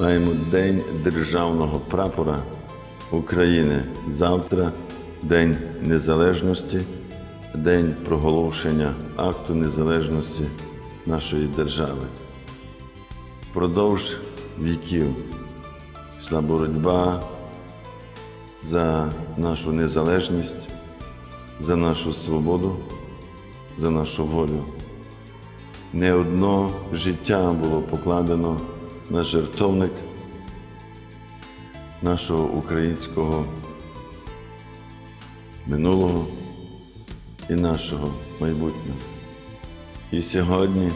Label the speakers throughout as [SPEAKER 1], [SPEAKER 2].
[SPEAKER 1] маємо День Державного прапора України. Завтра День Незалежності, День проголошення акту незалежності нашої держави. Впродовж віків йшла боротьба за нашу незалежність, за нашу свободу, за нашу волю. Не одно життя було покладено на жертовник нашого українського минулого і нашого майбутнього. І сьогодні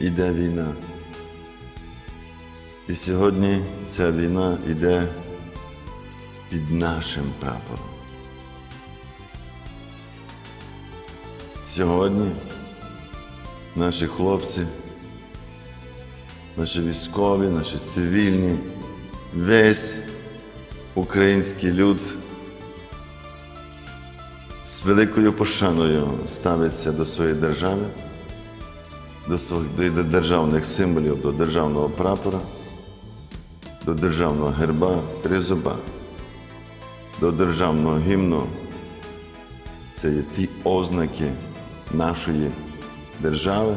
[SPEAKER 1] йде війна. І сьогодні ця війна йде під нашим прапором. Сьогодні наші хлопці, наші військові, наші цивільні, весь український люд з великою пошаною ставиться до своєї держави, до своїх до державних символів, до державного прапора, до державного герба тризуба, до державного гімну. Це є ті ознаки нашої держави,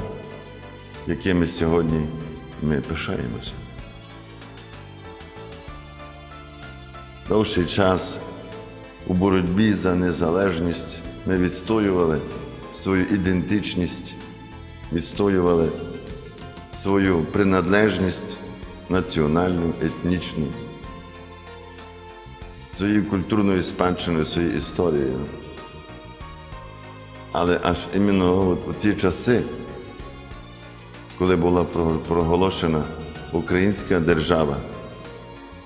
[SPEAKER 1] якими сьогодні ми пишаємося. Довший час у боротьбі за незалежність ми відстоювали свою ідентичність, відстоювали свою приналежність національну, етнічну, своєю культурною спадщиною, своєю історією. Але аж іменно у ці часи, коли була проголошена українська держава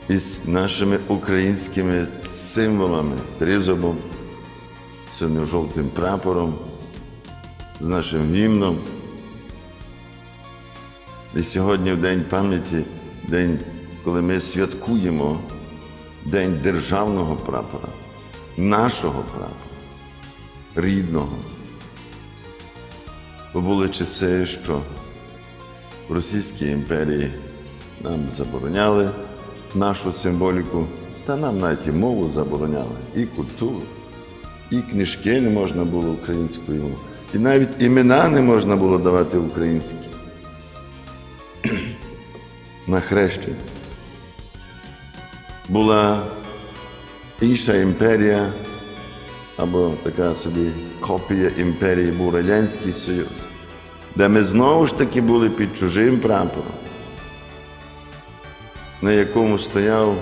[SPEAKER 1] із нашими українськими символами, тризубом, синьо-жовтим прапором, з нашим гімном. І сьогодні, в День пам'яті, день, коли ми святкуємо День державного прапора, нашого прапора, рідного. Бо були часи, що в Російській імперії нам забороняли нашу символіку, та нам навіть і мову забороняли, і культуру, і книжки не можна було українською мовою, і навіть імена не можна було давати українські на хрещення. Була інша імперія, або така собі копія імперії був Радянський Союз, де ми знову ж таки були під чужим прапором, на якому стояв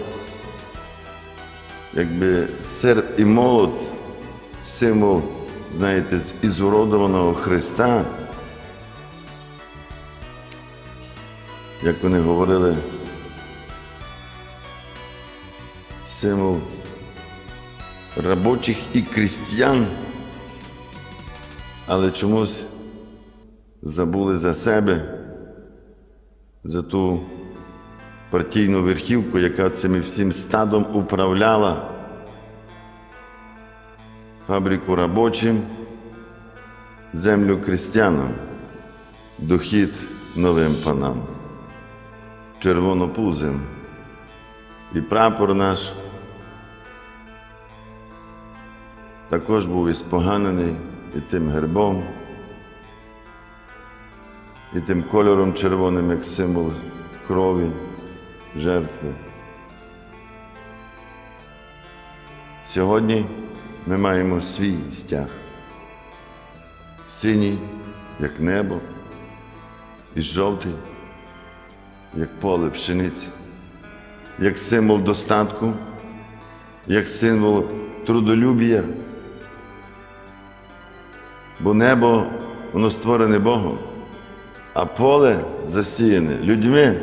[SPEAKER 1] якби серп і молот, символ, знаєте, з ізуродованого Христа. Як вони говорили, символ робочих і крістян, але чомусь забули за себе, за ту партійну верхівку, яка цим всім стадом управляла фабрику робочим, землю крістянам, дохід новим панам, червонопузим. І прапор наш також був іспоганений і тим гербом, і тим кольором червоним, як символ крові, жертви. Сьогодні ми маємо свій стяг, синій, як небо, і жовтий, як поле пшениці, як символ достатку, як символ трудолюбія. Бо небо воно створене Богом, а поле засіяне людьми.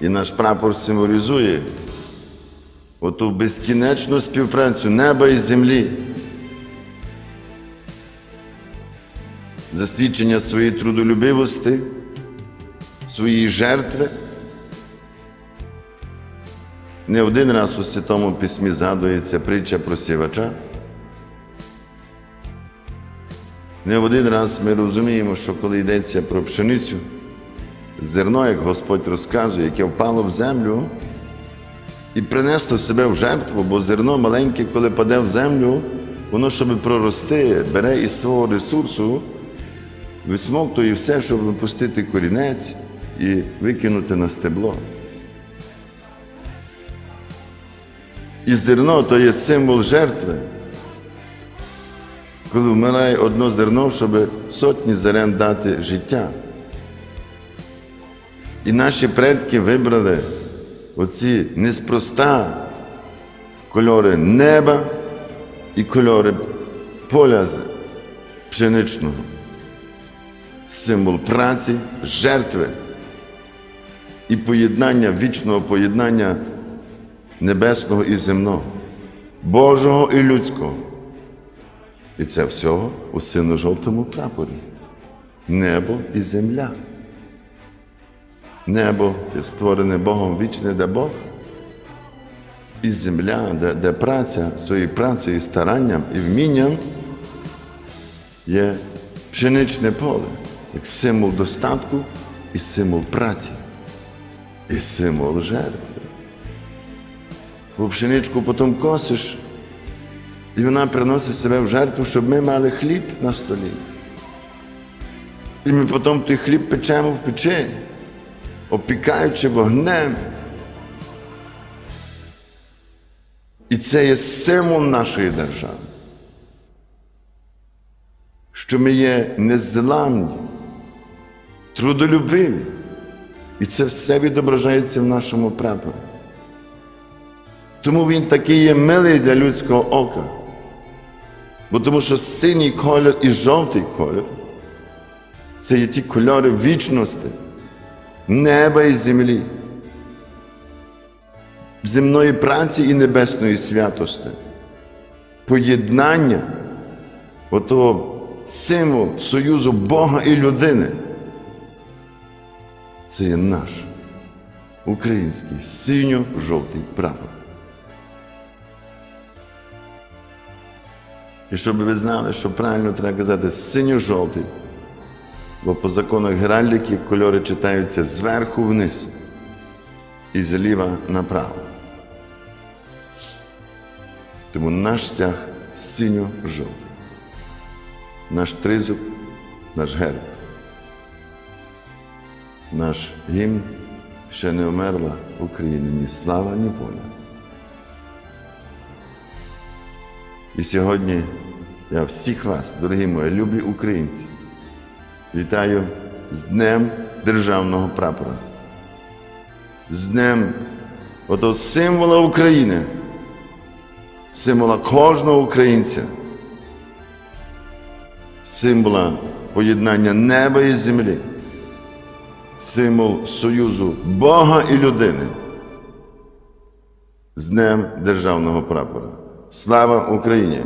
[SPEAKER 1] І наш прапор символізує оту безкінечну співпрацю неба і землі, засвідчення своєї трудолюбивості, своєї жертви. Не один раз у Святому Письмі згадується притча про сівача. Не один раз ми розуміємо, що коли йдеться про пшеницю, зерно, як Господь розказує, яке впало в землю і принесло себе в жертву, бо зерно маленьке, коли паде в землю, воно, щоб прорости, бере із свого ресурсу, висмоктує все, щоб випустити корінець і викинути на стебло. І зерно то є символ жертви. Коли вмирає одно зерно, щоб сотні зерен дати життя. І наші предки вибрали оці неспроста кольори неба і кольори поля пшеничного. Символ праці, жертви і поєднання, вічного поєднання небесного і земного, Божого і людського. І це всього у сино-жовтому прапорі. Небо і земля. Небо створене Богом вічне, де Бог. І земля, де, де праця своєю працею, і старанням і вмінням є пшеничне поле, як символ достатку і символ праці, і символ жертви. Бо пшеничку потім косиш, і вона приносить себе в жертву, щоб ми мали хліб на столі. І ми потім той хліб печемо в печі, опікаючи вогнем. І це є символ нашої держави, що ми є незламні, трудолюбиві. І це все відображається в нашому прапорі. Тому він такий є милий для людського ока. Бо тому що синій колір і жовтий колір це є ті кольори вічності, неба і землі, земної праці і небесної святості, поєднання, отого символ союзу Бога і людини. Це є наш український синьо-жовтий прапор. І щоб ви знали, що правильно треба казати синьо-жовтий, бо по законах геральдики кольори читаються зверху вниз і зліва направо. Тому наш стяг синьо-жовтий, наш тризуб, наш герб, наш гімн ще не вмерла Україна ні слава, ні воля. І сьогодні я всіх вас, дорогі мої любі українці, вітаю з Днем Державного прапора, з Днем отого символа України, символа кожного українця, символа поєднання неба і землі, символ союзу Бога і людини. З Днем Державного прапора. Слава Україні!